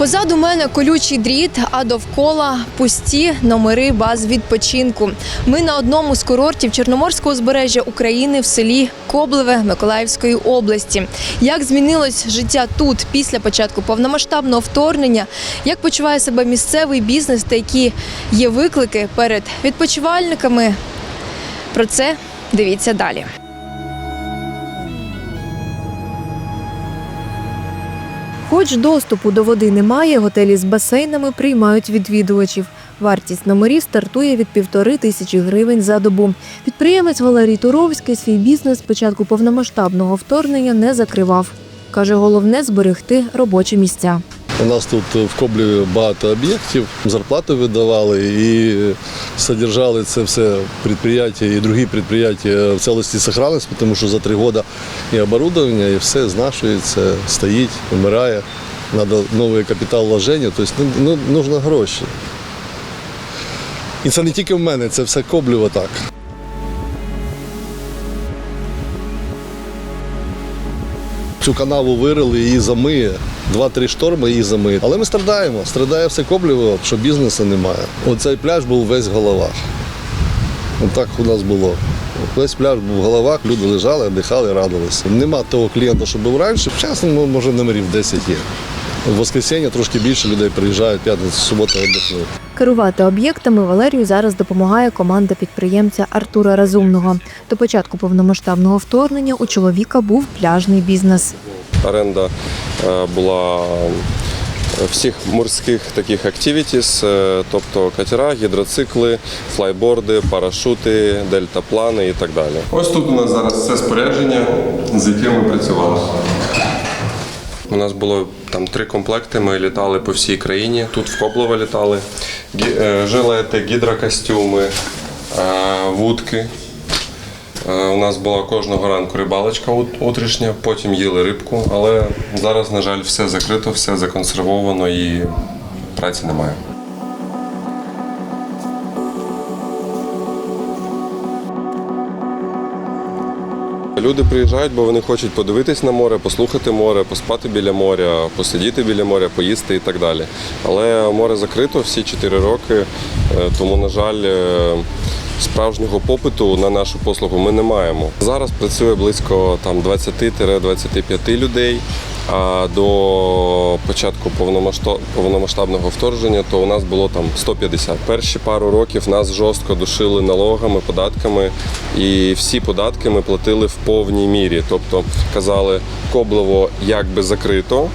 Позаду мене колючий дріт, а довкола пусті номери баз відпочинку. Ми на одному з курортів Чорноморського узбережжя України в селі Коблеве Миколаївської області. Як змінилось життя тут після початку повномасштабного вторгнення? Як почуває себе місцевий бізнес та які є виклики перед відпочивальниками? Про це дивіться далі. Хоч доступу до води немає, готелі з басейнами приймають відвідувачів. Вартість номерів стартує від півтори тисячі гривень за добу. Підприємець Валерій Туровський свій бізнес з початку повномасштабного вторгнення не закривав. Каже, головне зберегти робочі місця. У нас тут в Коблі багато об'єктів, зарплату видавали і содержали це все підприємства і другі підприємства в цілості сохранності, тому що за три роки і оборудовання, і все знашується, стоїть, вмирає. Треба новий капітал вложення, тобто ну, ну, нужно гроші. І це не тільки в мене, це все Коблево так. Цю канаву вирили, її замиє. Два-три шторми її замиє. Але ми страдаємо. Страдає все Коблево, що бізнесу немає. Оцей пляж був весь в головах. Отак у нас було. Весь пляж був в головах, люди лежали, дихали, радилися. Нема того клієнта, що був раніше. Вчасно, може, номерів 10 є. В воскресенье трошки більше людей приїжджають, п'ятницю, субота віддихнуть. Керувати об'єктами Валерію зараз допомагає команда підприємця Артура Разумного. До початку повномасштабного вторгнення у чоловіка був пляжний бізнес. оренда е, була е, всіх морських таких активітіс, е, тобто катера, гідроцикли, флайборди, парашути, дельтаплани і так далі. Ось тут у нас зараз все спорядження, з яким ми працювали. У нас було там три комплекти. Ми літали по всій країні. Тут в Коблово літали. Е, Жилети, гідрокостюми, е, вудки. Е, У нас була кожного ранку рибалочка утрішня, потім їли рибку, але зараз, на жаль, все закрито, все законсервовано і праці немає. Люди приїжджають, бо вони хочуть подивитись на море, послухати море, поспати біля моря, посидіти біля моря, поїсти і так далі. Але море закрито всі 4 роки, е, тому, на жаль, е, справжнього попиту на нашу послугу ми не маємо. Зараз працює близько там 20-25 людей. До початку повномасштаб- повномасштабного вторгнення то у нас було там 150. Перші пару років нас жорстко душили налогами, податками, і всі податки ми платили в повній мірі. Тобто казали, Коблево якби закрито.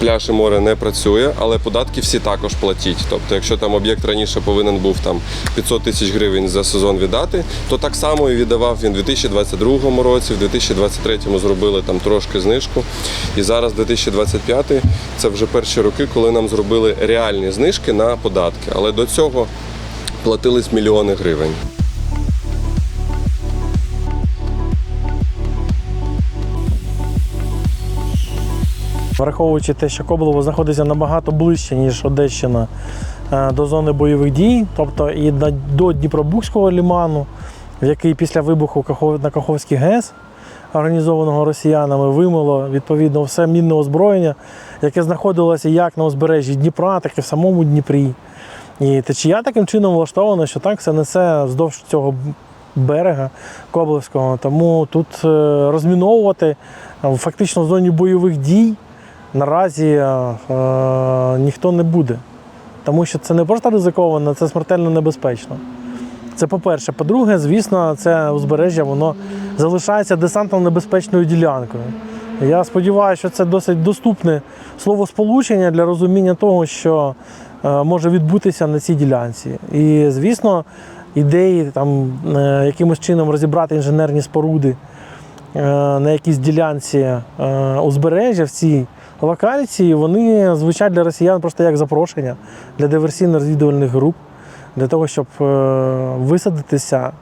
Пляж і море не працює, але податки всі також платіть. Тобто, якщо там об'єкт раніше повинен був там 500 тисяч гривень за сезон віддати, то так само і віддавав він у 2022 році, в 2023 зробили там трошки знижку. І зараз 2025 це вже перші роки, коли нам зробили реальні знижки на податки. Але до цього платились мільйони гривень. Враховуючи те, що Коблево знаходиться набагато ближче, ніж Одещина е, до зони бойових дій, тобто і до Дніпробузького ліману, який після вибуху на Каховський ГЕС, організованого росіянами, вимило відповідно все мінне озброєння, яке знаходилося як на узбережжі Дніпра, так і в самому Дніпрі. І течія таким чином влаштована, що так все несе вздовж цього берега Коблевського. Тому тут е, розміновувати е, фактично в зоні бойових дій наразі е, е, ніхто не буде. Тому що це не просто ризиковано, це смертельно небезпечно. Це по-перше. По-друге, звісно, це узбережжя воно залишається десантно-небезпечною ділянкою. Я сподіваюся, що це досить доступне словосполучення для розуміння того, що е, може відбутися на цій ділянці. І, звісно, ідеї там е, якимось чином розібрати інженерні споруди на якійсь ділянці узбережжя в цій локації, вони звучать для росіян просто як запрошення для диверсійно-розвідувальних груп, для того, щоб е, висадитися.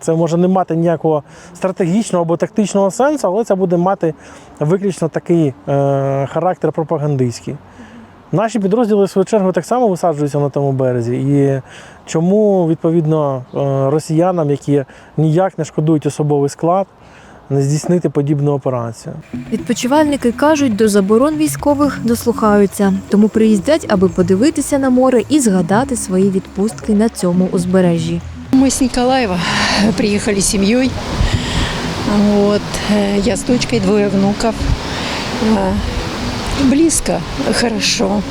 Це може не мати ніякого стратегічного або тактичного сенсу, але це буде мати виключно такий е, характер пропагандистський. Наші підрозділи, в свою чергу, так само висаджуються на тому березі. І чому, відповідно, е, росіянам, які ніяк не шкодують особовий склад, не здійснити подібну операцію. Відпочивальники кажуть, до заборон військових дослухаються, тому приїздять, аби подивитися на море і згадати свої відпустки на цьому узбережжі. Мы с Николаева приехали с семьей. Вот. э, Я с дочкой, двое внуков. Э, Близко, хорошо.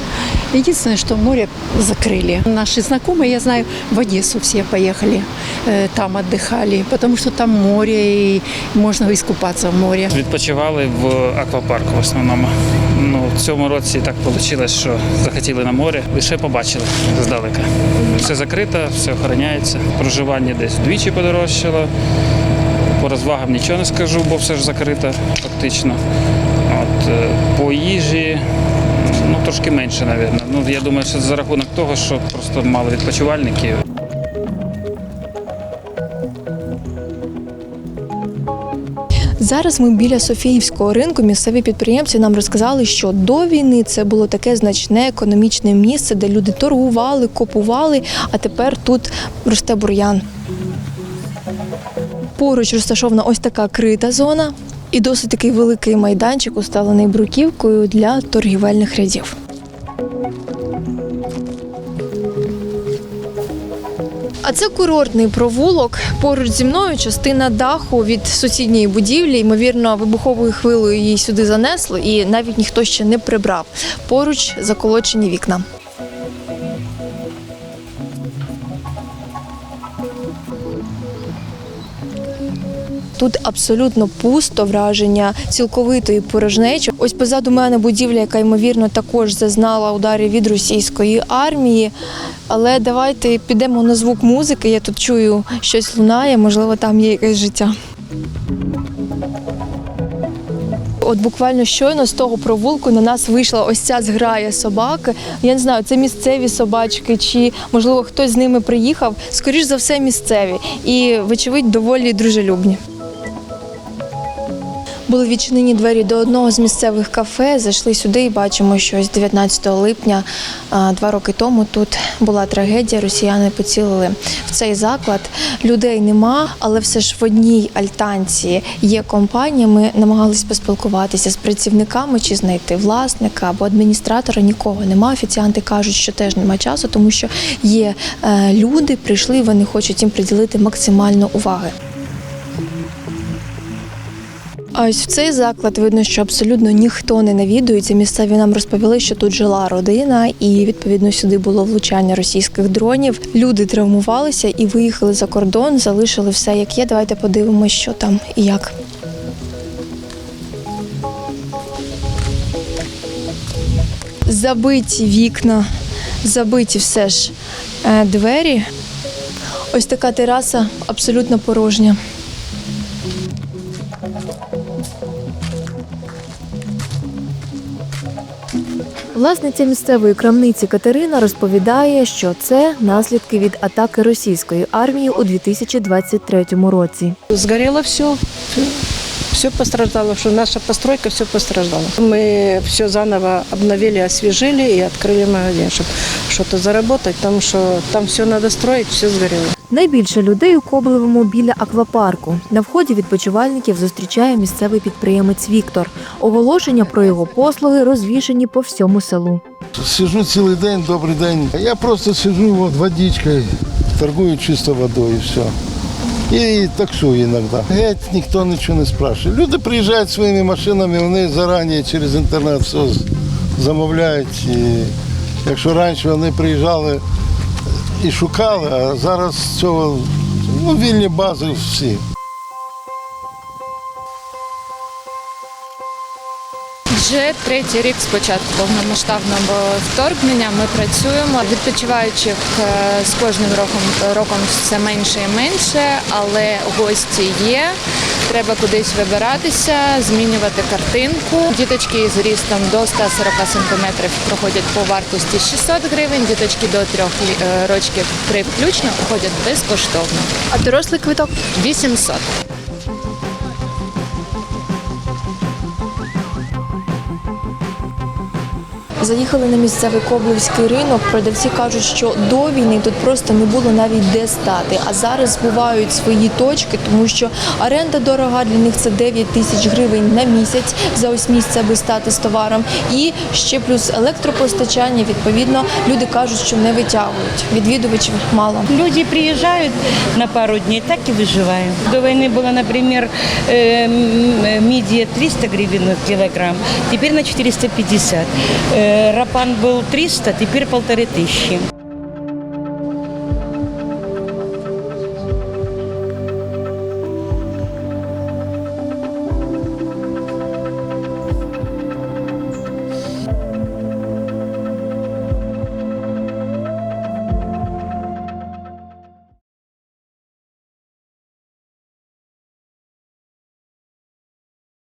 Единственное, что море закрыли. Наши знакомые, я знаю, в Одессу все поехали, э, там отдыхали, потому что там море и можно искупаться в море. Відпочивали в аквапарку в основному. Ну, в цьому році так вийшло, що захотіли на море, лише побачили здалека. Все закрито, все охороняється. Проживання десь вдвічі подорожчало. По розвагам нічого не скажу, бо все ж закрито фактично. От, е, по їжі ну, трошки менше, мабуть. Ну, я думаю, що за рахунок того, що просто мало відпочивальників. Зараз ми біля Софіївського ринку. Місцеві підприємці нам розказали, що до війни це було таке значне економічне місце, де люди торгували, купували, а тепер тут росте бур'ян. Поруч розташована ось така крита зона і досить такий великий майданчик, уставлений бруківкою для торгівельних рядів. А це курортний провулок. Поруч зі мною частина даху від сусідньої будівлі. Ймовірно, вибуховою хвилею її сюди занесло, і навіть ніхто ще не прибрав. Поруч заколочені вікна. Тут абсолютно пусто враження цілковитої порожнечі. Ось позаду мене будівля, яка ймовірно також зазнала ударів від російської армії. Але давайте підемо на звук музики. Я тут чую щось лунає, можливо, там є якесь життя. От буквально щойно з того провулку на нас вийшла ось ця зграя собак. Я не знаю, це місцеві собачки, чи можливо хтось з ними приїхав. Скоріш за все, місцеві і, вочевидь, доволі дружелюбні. Були відчинені двері до одного з місцевих кафе. Зайшли сюди і бачимо, що ось 19 липня, два роки тому, тут була трагедія. Росіяни поцілили в цей заклад. Людей нема, але все ж в одній альтанці є компанія. Ми намагалися поспілкуватися з працівниками чи знайти власника або адміністратора. Нікого нема. Офіціанти кажуть, що теж нема часу, тому що є е, люди, прийшли, вони хочуть їм приділити максимально уваги. Ось в цей заклад видно, що абсолютно ніхто не навідується. Місцеві нам розповіли, що тут жила родина, і відповідно сюди було влучання російських дронів. Люди травмувалися і виїхали за кордон, залишили все як є. Давайте подивимося, що там і як. Забиті вікна, забиті все ж е, двері. Ось така тераса абсолютно порожня. Власниця місцевої крамниці Катерина розповідає, що це наслідки від атаки російської армії у 2023 році. Згоріло все Все пострадало, что наша постройка все пострадала. Мы все заново обновили, освежили и открыли магазин, чтобы что-то заработать, потому что там все надо строить, все сгорело. Найбільше людей у Коблевому біля аквапарку. На вході відпочивальників зустрічає місцевий підприємець Віктор. Оголошення про його послуги розвішені по всьому селу. Сижу цілий день, добрий день. Я просто сижу вот водичкою, торгую чисто водою і все. І таксую іноді. Геть ніхто нічого не спрашує. Люди приїжджають своїми машинами, вони зарані через інтернет все замовляють. І якщо раніше вони приїжджали і шукали, а зараз цього ну, вільні бази всі. Вже третій рік з початку повномасштабного вторгнення ми працюємо. Відпочиваючих е, з кожним роком роком все менше і менше, але гості є. Треба кудись вибиратися, змінювати картинку. Діточки з рістом до 140 см проходять по вартості 600 гривень. Діточки до 3 років 3 включно проходять безкоштовно. А дорослий квиток 800. Заїхали на місцевий коблевський ринок. Продавці кажуть, що до війни тут просто не було навіть де стати. А зараз збувають свої точки, тому що оренда дорога для них це 9 тисяч гривень на місяць за ось місце, аби стати з товаром. І ще плюс електропостачання. Відповідно, люди кажуть, що не витягують. Відвідувачів мало. Люди приезжают на пару дней, так и выживаем. До войны было, например, э, м, мидия 300 гривен на килограмм, теперь на 450. Э, Рапан был 300, теперь полторы тысячи.